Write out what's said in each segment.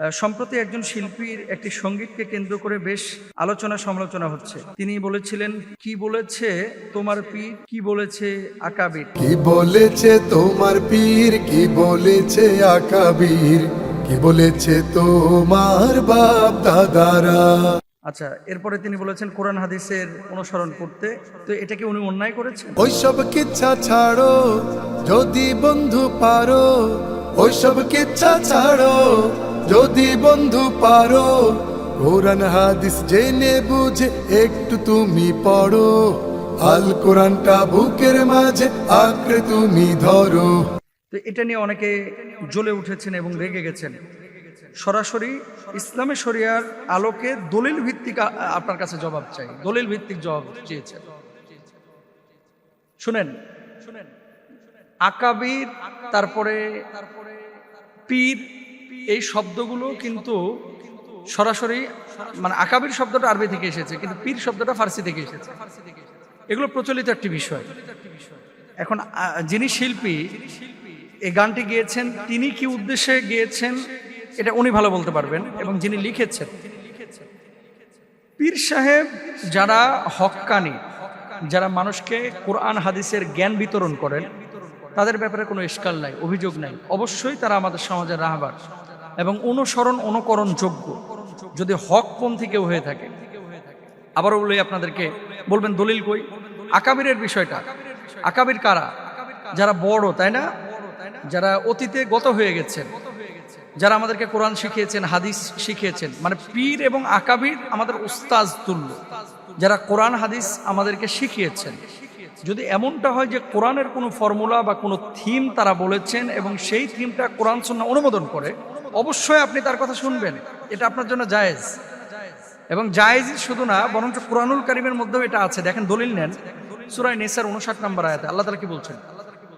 সম্প্রতি একজন শিল্পীর একটি সঙ্গীতকে কেন্দ্র করে বেশ আলোচনা সমালোচনা হচ্ছে। তিনি বলেছিলেন কি বলেছে তোমার পীর? কি বলেছে আকাবির? কি বলেছে তোমার পীর? কি বলেছে আকাবির? কি বলেছে তোমার বাপ দাদারা? আচ্ছা এরপরে তিনি বলেছেন কোরআন হাদিসের অনুসরণ করতে। তো এটা কি উনি অন্যায় করেছেন? ওইসব কিচ্ছা ছাড়ো যদি বন্ধু পারো ওইসব কিচ্ছা ছাড়ো। যদি বন্ধু পারো, কোরআন হাদিস জেনে বুঝে একটু তুমি পড়ো। আল কোরআনটা বুকের মাঝে আঁকড়ে তুমি ধরো। তো এটা নিয়ে অনেকে জ্বলে উঠেছেন এবং রেগে গেছেন। সরাসরি ইসলামী শরিয়ার আলোকে দলিল ভিত্তিক আপনার কাছে জবাব চাই। দলিল ভিত্তিক জবাব চেয়েছেন। শুনেন শুনেন, আকাবির, তারপরে পীর এই শব্দগুলো কিন্তু সরাসরি মানে আকাবির শব্দটা আরবি থেকে এসেছে, কিন্তু পীর শব্দটা ফার্সি থেকে এসেছে। এগুলো প্রচলিত একটি বিষয়। এখন যিনি শিল্পী এই গানটি গেয়েছেন, তিনি কি উদ্দেশ্যে গিয়েছেন, এটা উনি ভালো বলতে পারবেন, এবং যিনি লিখেছেন, পীর সাহেব যারা হক্কানি, যারা মানুষকে কোরআন, হাদিসের জ্ঞান বিতরণ করেন, তাদের ব্যাপারে কোনো ইস্কাল নাই, অভিযোগ নাই। অবশ্যই তারা আমাদের সমাজের রাহবার। এবং অনুসরণ, অনুকরণ যোগ্য। যদি হকপন্থী কেউ হয়ে থাকে। আবারও বলি আপনাদেরকে, বলবেন দলিল কই? আকাবিরের বিষয়টা। আকাবির কারা? যারা বড়, তাই না? যারা অতীতে গত হয়ে গেছেন। যারা আমাদেরকে কোরআন শিখিয়েছেন, হাদিস শিখিয়েছেন। মানে পীর এবং আকাবির আমাদের উস্তাজ তুল্য। যারা কোরআন, হাদিস আমাদেরকে শিখিয়েছেন। যদি এমনটা হয় যে কোরআনের কোনো ফর্মুলা বা কোনো থিম তারা বলেছেন এবং সেই থিমটা কোরআন সন্না অনুমোদন করে অবশ্যই আপনি তার কথা শুনবেন। এটা আপনার জন্য জায়েজ। এবং জায়েজ শুধু না, বরঞ্চ কোরআনুল কারিমের মধ্যেও এটা আছে। দেখেন, দলিল নেন। সুরাই নেসার উনষাট নম্বর আয়াতে। আল্লাহ তালা কি বলছেন?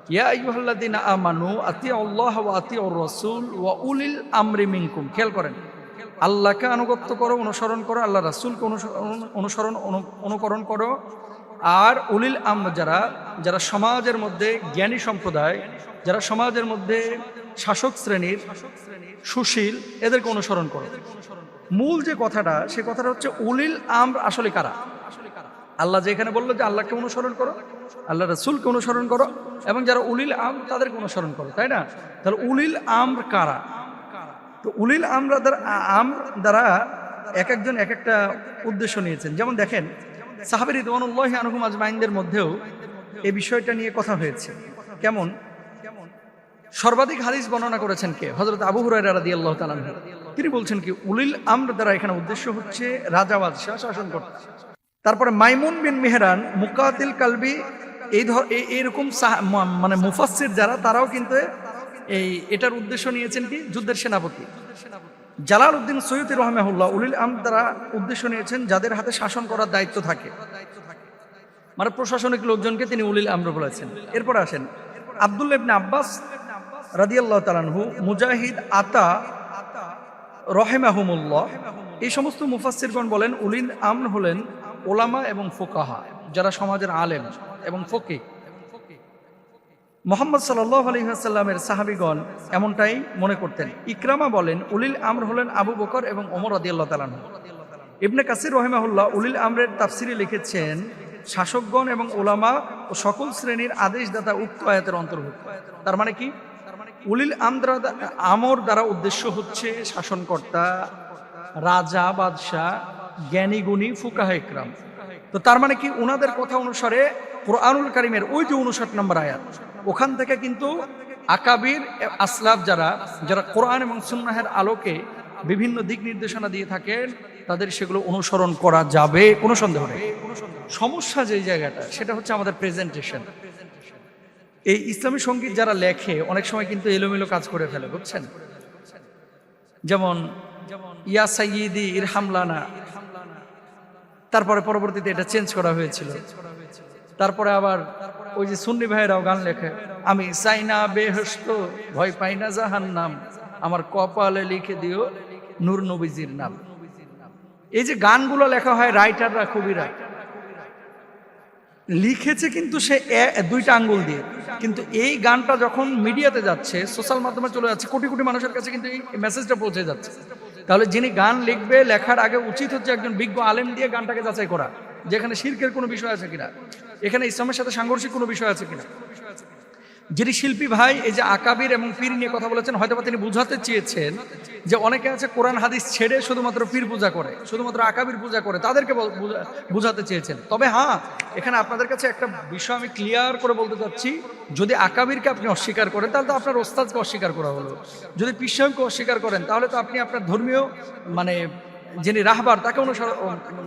ইয়া আইয়ুহাল্লাযীনা আমানু আতিউল্লাহ ওয়া আতিউর রাসূল ওয়া উলিল আমরি মিনকুম। খেয়াল করেন। আল্লাহকে আনুগত্য করো, অনুসরণ করো আল্লাহ রাসূলকে অনুসরণ- অনুসরণ, অনু- অনুকরণ করো। আর উলিল আমর যারা যারা সমাজের মধ্যে জ্ঞানী সম্প্রদায়, যারা সমাজের মধ্যে শাসক শ্রেণির সুশীল, এদেরকে অনুসরণ করে। মূল যে কথাটা, সে কথাটা হচ্ছে উলিল আমর আসলে কারা? আল্লাহ যেখানে বলল যে আল্লাহকে অনুসরণ করো আল্লাহ রসুলকে অনুসরণ করো, এবং যারা উলিল আম তাদেরকে অনুসরণ করো, তাই না? তাহলে উলিল আমর কারা? তো উলিল আমরা আম দ্বারা এক একজন এক একটা উদ্দেশ্য নিয়েছেন। যেমন দেখেন সাহাবের ইদওয়ানুল্লাহ আনহুম আজমাইনদের মধ্যেও এই বিষয়টা নিয়ে কথা হয়েছে। কেমন? সর্বাধিক হাদিস বর্ণনা করেছেন কে? হজরত আবু হুরায়রা রাদিয়াল্লাহু তাআলা আনহু। তিনি বলছেন কি, উলিল আমর দ্বারা এখানে উদ্দেশ্য হচ্ছে রাজা বাদশাহ শাসন করতে। তারপরে মাইমুন বিন মেহরান, মুকাতিল কালবি, এই ধর এই- এইরকম মানে মুফাসসির যারা, তারাও কিন্তু এই, এটার উদ্দেশ্য নিয়েছেন কি? যুদ্ধের সেনাপতি। জালাল উদ্দিন সৈয়দ রহমাহুল্লাহ উলিল আম দ্বারা উদ্দেশ্য নিয়েছেন যাদের হাতে শাসন করার দায়িত্ব থাকে। মানে প্রশাসনিক লোকজনকে তিনি উলিল আমর বলেছেন। এরপর আসেন আব্দুল্লাহ ইবনে আব্বাস রাদিয়াল্লাহ তালানহু মুজাহিদ আতা রহেমাহুমুল্লাহ। এই সমস্ত মুফাসসিরগণ বলেন উলিল আমর হলেন ওলামা এবং ফোকাহা, যারা সমাজের আলেম এবং ফকি মোহাম্মদ সাল্লাহ আলহিহাসাল্লামের সাহাবিগণ এমনটাই মনে করতেন। ইকরামা বলেন, উলিল আমর হলেন আবু বকর এবং ওমর আদিয়াল্লাহ তালানহু ইবনে কাসির রহিমাহুল্লাহ উলিল আমরের তাফসিরে লিখেছেন, শাসকগণ এবং ওলামা ও সকল শ্রেণির আদেশদাতা উক্ত আয়াতের অন্তর্ভুক্ত। তার মানে কি? উলিল আমদ্রা, আমর দ্বারা উদ্দেশ্য হচ্ছে শাসনকর্তা, রাজা, বাদশাহ, জ্ঞানী, গুণী, ফুকাহ ইকরাম। তো তার মানে কি? ওনাদের কথা অনুসারে কোরআনুল কারিমের ওই যে উনষাট নম্বর আয়াত ওখান থেকে কিন্তু আকাবির আসলাফ যারা যারা কোরআন এবং সুন্নাহের আলোকে বিভিন্ন দিক নির্দেশনা দিয়ে থাকেন, তাদের সেগুলো অনুসরণ করা যাবে, কোনো সন্দেহ নেই। সমস্যা যে জায়গাটা, সেটা হচ্ছে আমাদের প্রেজেন্টেশন এই ইসলামী সংগীত যারা লেখে, অনেক সময় কিন্তু এলোমেলো কাজ করে ফেলে, বুঝছেন? যেমন, ইয়া ইরহামলানা। তারপরে পরবর্তীতে এটা চেঞ্জ করা হয়েছিল। তারপরে আবার ওই যে সুন্নি ভাইয়েরাও গান লেখে, আমি চাই না বেহস্ত ভয় পাই না জাহান নাম আমার কপালে লিখে দিও নূর নবীজির নাম। এই যে গানগুলো লেখা হয় রাইটাররা, কবিরা। লিখেছে কিন্তু সে দুইটা আঙ্গুল দিয়ে। কিন্তু এই গানটা যখন মিডিয়াতে যাচ্ছে, সোশ্যাল মাধ্যমে চলে যাচ্ছে, কোটি কোটি মানুষের কাছে কিন্তু এই মেসেজটা পৌঁছে যাচ্ছে। তাহলে যিনি গান লিখবে, লেখার আগে উচিত হচ্ছে একজন বিজ্ঞ আলেম দিয়ে গানটাকে যাচাই করা, যেখানে শিল্পের কোনো বিষয় আছে কিনা। এখানে ইসলামের সাথে সাংঘর্ষিক কোনো বিষয় আছে কিনা? যিনি শিল্পী ভাই, এই যে আকাবির এবং পীর নিয়ে কথা বলেছেন হয়তো তিনি বুঝাতে চেয়েছেন যে অনেকে আছে কোরআন, হাদিস ছেড়ে শুধুমাত্র পীর পূজা করে, শুধুমাত্র আকাবির পূজা করে, তাদেরকে বুঝাতে চেয়েছেন। তবে হ্যাঁ এখানে আপনাদের কাছে একটা বিষয় আমি ক্লিয়ার করে বলতে চাচ্ছি, যদি আকাবিরকে আপনি অস্বীকার করেন, তাহলে তো আপনার ওস্তাদকে অস্বীকার করা হলো। যদি পিসাহকে অস্বীকার করেন, তাহলে তো আপনি আপনার ধর্মীয় মানে যিনি রাহবার, তাকে অনুসর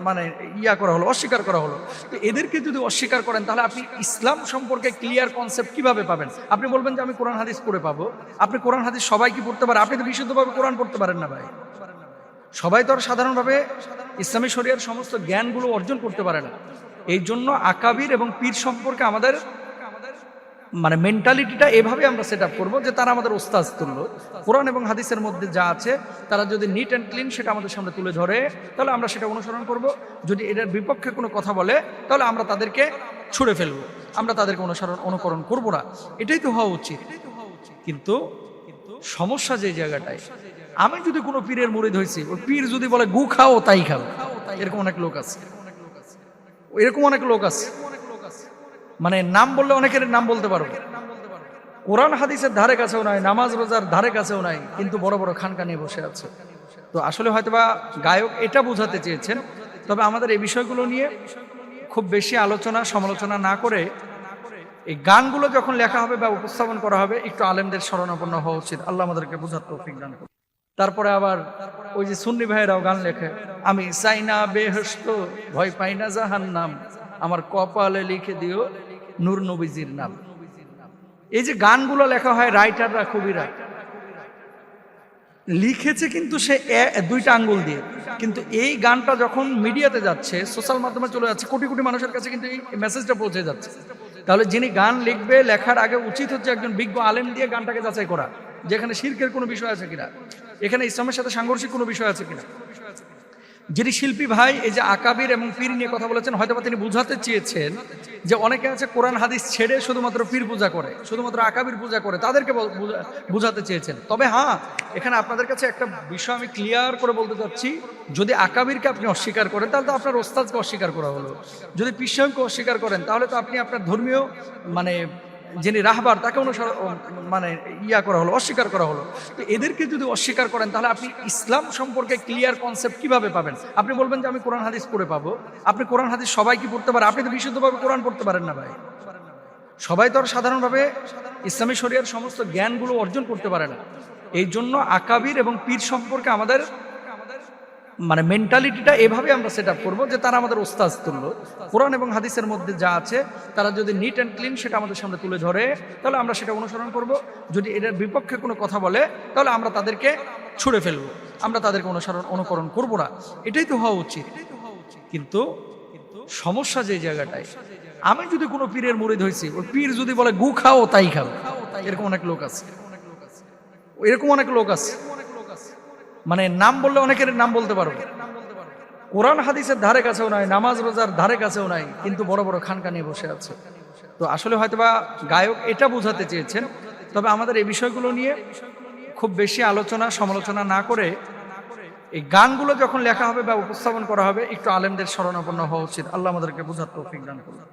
মানে ইয়া করা হলো, অস্বীকার করা হলো। তো এদেরকে যদি অস্বীকার করেন, তাহলে আপনি ইসলাম সম্পর্কে ক্লিয়ার কনসেপ্ট কীভাবে পাবেন? আপনি বলবেন যে, আমি কোরআন হাদিস পড়ে পাবো। আপনি কোরআন হাদিস সবাই কি পড়তে পারে? আপনি তো বিশুদ্ধভাবে কোরআন পড়তে পারেন না ভাই। সবাই তো আর সাধারণভাবে ইসলামী শরিয়ার সমস্ত জ্ঞানগুলো অর্জন করতে পারে না। এই জন্য আকাবির এবং পীর সম্পর্কে আমাদের মানে মেন্টালিটিটা এভাবে আমরা সেট আপ করব যে তারা আমাদের ওস্তাজ তুল্য। কোরআন এবং হাদিসের মধ্যে যা আছে, তারা যদি নিট অ্যান্ড ক্লিন সেটা আমাদের সামনে তুলে ধরে, তাহলে আমরা সেটা অনুসরণ করব। যদি এটার বিপক্ষে কোনো কথা বলে, তাহলে আমরা তাদেরকে ছুঁড়ে ফেলব। আমরা তাদেরকে অনুসরণ, অনুকরণ করব না। এটাই তো হওয়া উচিত। কিন্তু সমস্যা যে জায়গাটায়, আমি যদি কোনো পীরের মুড়িদ হয়েছি ওই পীর যদি বলে, গু খাও, তাই খাও এরকম অনেক লোক আছে। এরকম অনেক লোক আছে। মানে নাম বললে অনেকের নাম বলতে পারব কোরআন হাদিসের ধারে কাছেও নাই, নামাজ রোজার ধারে কাছেও নাই, কিন্তু বড় বড় খানকা নিয়ে বসে আছে। তো আসলে হয়তোবা গায়ক এটা বোঝাতে চেয়েছেন, তবে আমাদের এই বিষয়গুলো নিয়ে খুব বেশি আলোচনা, সমালোচনা না করে এই গানগুলো যখন লেখা হবে বা উপস্থাপন করা হবে, একটু আলেমদের শরণাপন্ন হওয়া উচিত। আল্লাহ আমাদেরকে বোঝার তৌফিক দান তারপরে আবার ওই যে সুন্নি ভাইয়েরাও গান লেখে, আমি চাই না বেহস্ত ভয় পাই না জাহান্নাম আমার কপালে লিখে দিও নূর নবীজির নাম। এই যে গানগুলো লেখা হয়, রাইটাররা কবিরা লিখেছে কিন্তু সে দুইটা আঙ্গুল দিয়ে। কিন্তু এই গানটা যখন মিডিয়াতে যাচ্ছে, সোশ্যাল মাধ্যমে চলে যাচ্ছে, কোটি কোটি মানুষের কাছে কিন্তু এই মেসেজটা পৌঁছে যাচ্ছে। তাহলে যিনি গান লিখবে, লেখার আগে উচিত হচ্ছে একজন বিজ্ঞ আলেম দিয়ে গানটাকে যাচাই করা, যেখানে শিল্পের কোনো বিষয় আছে কিনা, এখানে ইসলামের সাথে সাংঘর্ষিক কোনো বিষয় আছে কিনা। যিনি শিল্পী ভাই, এই যে আকাবির এবং পীর নিয়ে কথা বলেছেন হয়তো তিনি বুঝাতে চেয়েছেন যে অনেকে আছে কোরআন, হাদিস ছেড়ে শুধুমাত্র পীর পূজা করে, শুধুমাত্র আকাবির পূজা করে, তাদেরকে বুঝাতে চেয়েছেন। তবে হ্যাঁ এখানে আপনাদের কাছে একটা বিষয় আমি ক্লিয়ার করে বলতে চাচ্ছি, যদি আকাবিরকে আপনি অস্বীকার করেন, তাহলে তো আপনার ওস্তাদকে অস্বীকার করা হলো। যদি পিসাহকে অস্বীকার করেন, তাহলে তো আপনি আপনার ধর্মীয় মানে যিনি রাহবার, তাকে অনুসর মানে ইয়া করা হলো, অস্বীকার করা হলো। তো এদেরকে যদি অস্বীকার করেন, তাহলে আপনি ইসলাম সম্পর্কে ক্লিয়ার কনসেপ্ট কীভাবে পাবেন? আপনি বলবেন যে আমি কোরআন হাদিস পড়ে পাবো। আপনি কোরআন হাদিস সবাই কি পড়তে পারে? আপনি তো বিশুদ্ধভাবে কোরআন পড়তে পারেন না ভাই। সবাই তো আর সাধারণভাবে ইসলামী শরিয়ার সমস্ত জ্ঞানগুলো অর্জন করতে পারে না। এই জন্য আকাবির এবং পীর সম্পর্কে আমাদের মানে মেন্টালিটিটা এভাবে আমরা সেট আপ করব যে তারা আমাদের ওস্তাজ তুল্য। কোরআন এবং হাদিসের মধ্যে যা আছে, তারা যদি নিট অ্যান্ড ক্লিন সেটা আমাদের সামনে তুলে ধরে, তাহলে আমরা সেটা অনুসরণ করব। যদি এটার বিপক্ষে কোনো কথা বলে, তাহলে আমরা তাদেরকে ছুঁড়ে ফেলব। আমরা তাদেরকে অনুসরণ, অনুকরণ করব না। এটাই তো হওয়া উচিত। কিন্তু সমস্যা যে জায়গাটায়, আমি যদি কোনো পীরের মুড়িদ হয়েছি ওই পীর যদি বলে, গু খাও, তাই খাও। এরকম অনেক লোক আছে। এরকম অনেক লোক আছে। মানে নাম বললে অনেকের নাম বলতে পারব কোরআন হাদিসের ধারে কাছেও নাই, নামাজ রোজার ধারে কাছেও নাই, কিন্তু বড় বড় খানকা নিয়ে বসে আছে। তো আসলে হয়তোবা গায়ক এটা বোঝাতে চেয়েছেন, তবে আমাদের এই বিষয়গুলো নিয়ে খুব বেশি আলোচনা, সমালোচনা না করে এই গানগুলো যখন লেখা হবে বা উপস্থাপন করা হবে, একটু আলেমদের শরণাপন্ন হওয়া উচিত। আল্লাহ আমাদেরকে বোঝার তৌফিক দান করুন।